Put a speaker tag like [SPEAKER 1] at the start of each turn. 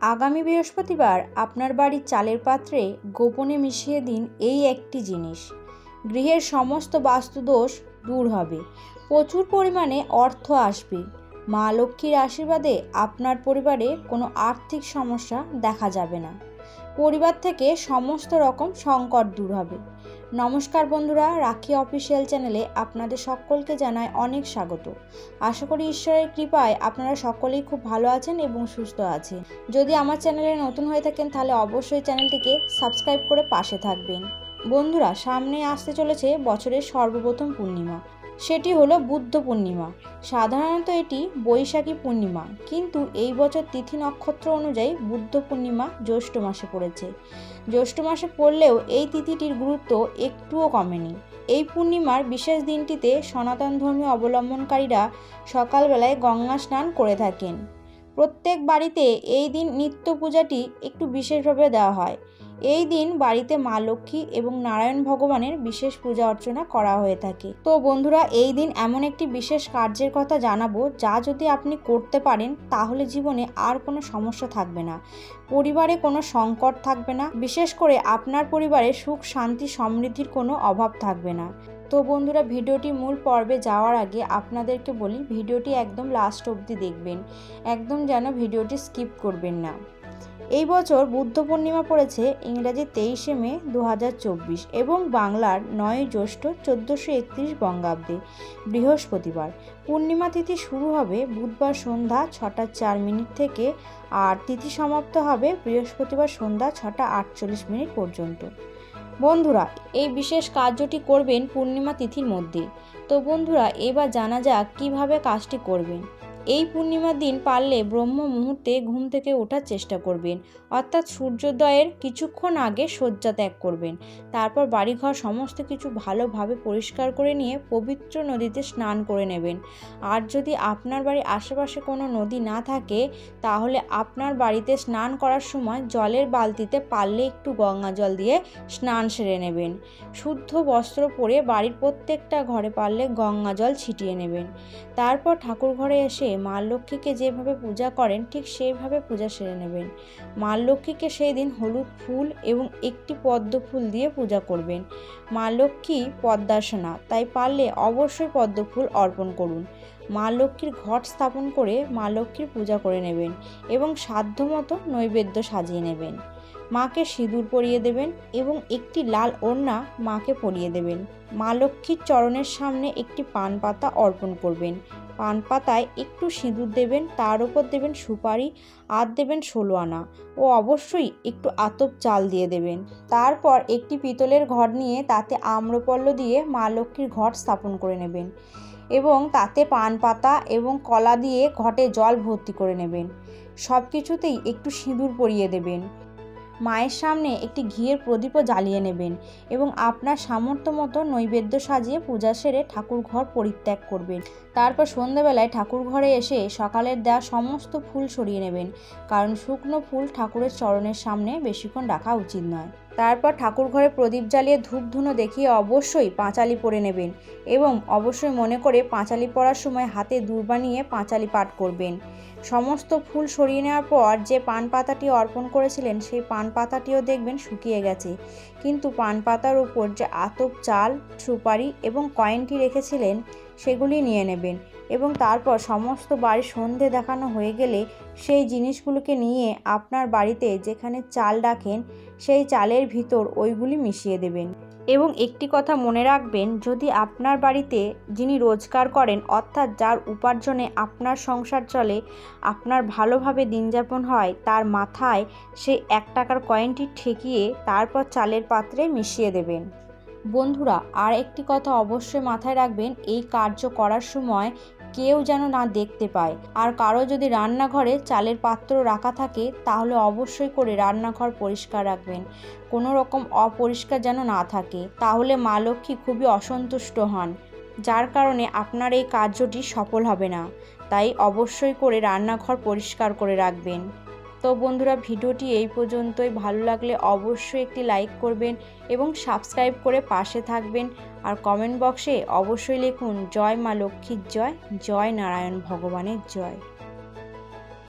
[SPEAKER 1] আগামী বৃহস্পতিবার আপনার বাড়ির চালের পাত্রে গোপনে মিশিয়ে দিন এই একটি জিনিস। গৃহের সমস্ত বাস্তুদোষ দূর হবে। প্রচুর পরিমাণে অর্থ আসবে। মা লক্ষ্মীর আশীর্বাদে আপনার পরিবারে কোনো আর্থিক সমস্যা দেখা যাবে না। পরিবার থেকে সমস্ত রকম সংকট দূর হবে। নমস্কার বন্ধুরা, রাখি অফিসিয়াল চ্যানেলে আপনাদের সকলকে জানায় অনেক স্বাগত। আশা করি ঈশ্বরের কৃপায় আপনারা সকলেই খুব ভালো আছেন এবং সুস্থ আছেন। যদি আমার চ্যানেলে নতুন হয়ে থাকেন, তাহলে অবশ্যই চ্যানেলটিকে সাবস্ক্রাইব করে পাশে থাকবেন। বন্ধুরা, সামনে আসতে চলেছে বছরের সর্বপ্রথম পূর্ণিমা। সেটি হলো বুদ্ধ পূর্ণিমা। সাধারণত এটি বৈশাখী পূর্ণিমা, কিন্তু এই বছর তিথি নক্ষত্র অনুযায়ী বুদ্ধ পূর্ণিমা জ্যৈষ্ঠ মাসে পড়েছে। জ্যৈষ্ঠ মাসে পড়লেও এই তিথিটির গুরুত্ব একটুও কমেনি। এই পূর্ণিমার বিশেষ দিনটিতে সনাতন ধর্মীয় অবলম্বনকারীরা সকালবেলায় গঙ্গা স্নান করে থাকেন। প্রত্যেক বাড়িতে এই দিন নিত্য পূজাটি একটু বিশেষভাবে দেওয়া হয়। এই দিন বাড়িতে মা লক্ষ্মী এবং নারায়ণ ভগবানের বিশেষ পূজা অর্চনা করা হয়ে থাকে। তো বন্ধুরা, এই দিন এমন একটি বিশেষ কার্যের কথা জানাব, যা যদি আপনি করতে পারেন, তাহলে জীবনে আর কোনো সমস্যা থাকবে না। পরিবারে কোনো সংকট থাকবে না। বিশেষ করে আপনার পরিবারে সুখ, শান্তি, সমৃদ্ধির কোনো অভাব থাকবে না। তো বন্ধুরা, ভিডিওটি মূল পর্বে যাওয়ার আগে আপনাদেরকে বলি, ভিডিওটি একদম লাস্ট অবধি দেখবেন। একদম যেন ভিডিওটি স্কিপ করবেন না। এই বছর বুদ্ধ পূর্ণিমা পড়েছে ইংরাজি তেইশে মে দু হাজার চব্বিশ এবং বাংলার নয় জ্যৈষ্ঠ চোদ্দোশো একত্রিশ বঙ্গাব্দে, বৃহস্পতিবার। পূর্ণিমা তিথি শুরু হবে বুধবার সন্ধ্যা ছটা চার মিনিট থেকে আর তিথি সমাপ্ত হবে বৃহস্পতিবার সন্ধ্যা ছটা আটচল্লিশ মিনিট পর্যন্ত। বন্ধুরা, এই বিশেষ কার্যটি করবেন পূর্ণিমা তিথির মধ্যে। তো বন্ধুরা, এবার জানা যাক কীভাবে কাজটি করবেন। এই পূর্ণিমার দিন পারলে ব্রহ্ম মুহূর্তে ঘুম থেকে ওঠার চেষ্টা করবেন। অর্থাৎ সূর্যোদয়ের কিছুক্ষণ আগে শয্যা ত্যাগ করবেন। তারপর বাড়িঘর সমস্ত কিছু ভালোভাবে পরিষ্কার করে নিয়ে পবিত্র নদীতে স্নান করে নেবেন। আর যদি আপনার বাড়ির আশেপাশে কোনো নদী না থাকে, তাহলে আপনার বাড়িতে স্নান করার সময় জলের বালতিতে পারলে একটু গঙ্গা জল দিয়ে স্নান সেরে নেবেন। শুদ্ধ বস্ত্র পরে বাড়ির প্রত্যেকটা ঘরে পারলে গঙ্গা জল ছিটিয়ে নেবেন। তারপর ঠাকুর ঘরে এসে মা লক্ষ্মীকে যেভাবে পূজা করেন, ঠিক সেইভাবে পূজা সেরে নেবেন। মা লক্ষ্মীকে সেই দিন হলুদ ফুল এবং একটি পদ্ম ফুল দিয়ে পূজা করবেন। মা লক্ষ্মী পদ্মাসনা, তাই পারলে অবশ্যই পদ্ম ফুল অর্পণ করুন। মা লক্ষ্মীর ঘট স্থাপন করে মা লক্ষ্মীর পূজা করে নেবেন এবং সাধ্যমতো নৈবেদ্য সাজিয়ে নেবেন। মাকে সিঁদুর পরিয়ে দেবেন এবং একটি লাল ওড়না মাকে পরিয়ে দেবেন। মা লক্ষ্মীর চরণের সামনে একটি পান পাতা অর্পণ করবেন। পান পাতায় একটু সিঁদুর দেবেন, তার উপর দেবেন সুপারি, আর দেবেন ষোলো আনা ও অবশ্যই একটু আতপ চাল দিয়ে দেবেন। তারপর একটি পিতলের ঘর নিয়ে তাতে আম্রপল্ল দিয়ে মা লক্ষ্মীর ঘট স্থাপন করে নেবেন এবং তাতে পান পাতা এবং কলা দিয়ে ঘটে জল ভর্তি করে নেবেন। সব কিছুতেই একটু সিঁদুর পরিয়ে দেবেন। মায়ের সামনে একটি ঘিয়ের প্রদীপও জ্বালিয়ে নেবেন এবং আপনার সামর্থ্য মতো নৈবেদ্য সাজিয়ে পূজা সেরে ঠাকুর ঘর পরিত্যাগ করবেন। তারপর সন্ধ্যাবেলায় ঠাকুর ঘরে এসে সকালের দেওয়া সমস্ত ফুল সরিয়ে নেবেন, কারণ শুকনো ফুল ঠাকুরের চরণের সামনে বেশিক্ষণ রাখা উচিত নয়। তারপর ঠাকুর ঘরে প্রদীপ জ্বালিয়ে ধূপ ধুনো দেখিয়ে অবশ্যই পাঁচালি পরে নেবেন এবং অবশ্যই মনে করে পাঁচালি পড়ার সময় হাতে দূর নিয়ে পাঁচালি পাঠ করবেন। সমস্ত ফুল সরিয়ে নেওয়ার পর যে পান পাতাটি অর্পণ করেছিলেন, সেই পান পাতাটিও দেখবেন শুকিয়ে গেছে। কিন্তু পান পাতার উপর যে আতপ চাল, সুপারি এবং কয়েনটি রেখেছিলেন, সেগুলি নিয়ে নেবেন এবং তারপর সমস্ত বাড়ি সন্ধে দেখানো হয়ে গেলে সেই জিনিসগুলোকে নিয়ে আপনার বাড়িতে যেখানে চাল রাখেন সেই চালের ভিতর ওইগুলি মিশিয়ে দেবেন। এবং একটি কথা মনে রাখবেন, যদি আপনার বাড়িতে যিনি রোজগার করেন, অর্থাৎ যার উপার্জনে আপনার সংসার চলে, আপনার ভালোভাবে দিন যাপন হয়, তার মাথায় সে এক টাকার কয়েনটি ঠেকিয়ে তারপর চালের পাত্রে মিশিয়ে দেবেন। বন্ধুরা, আর একটি কথা অবশ্যই মাথায় রাখবেন, এই কার্য করার সময় কেউ যেন না দেখতে পায়। আর কারও যদি রান্নাঘরে চালের পাত্র রাখা থাকে, তাহলে অবশ্যই করে রান্নাঘর পরিষ্কার রাখবেন। কোনো রকম অপরিষ্কার যেন না থাকে। তাহলে মা লক্ষ্মী খুবই অসন্তুষ্ট হন। যার কারণে আপনার এই কার্যটি সফল হবে না। তাই অবশ্যই করে রান্নাঘর পরিষ্কার করে রাখবেন। তো বন্ধুরা, ভিডিওটি এই পর্যন্তই। ভালো লাগলে অবশ্যই একটি লাইক করবেন এবং সাবস্ক্রাইব করে পাশে থাকবেন। আর কমেন্ট বক্সে অবশ্যই লিখুন, জয় মা লক্ষ্মীর জয় জয় নারায়ণ ভগবানের জয়।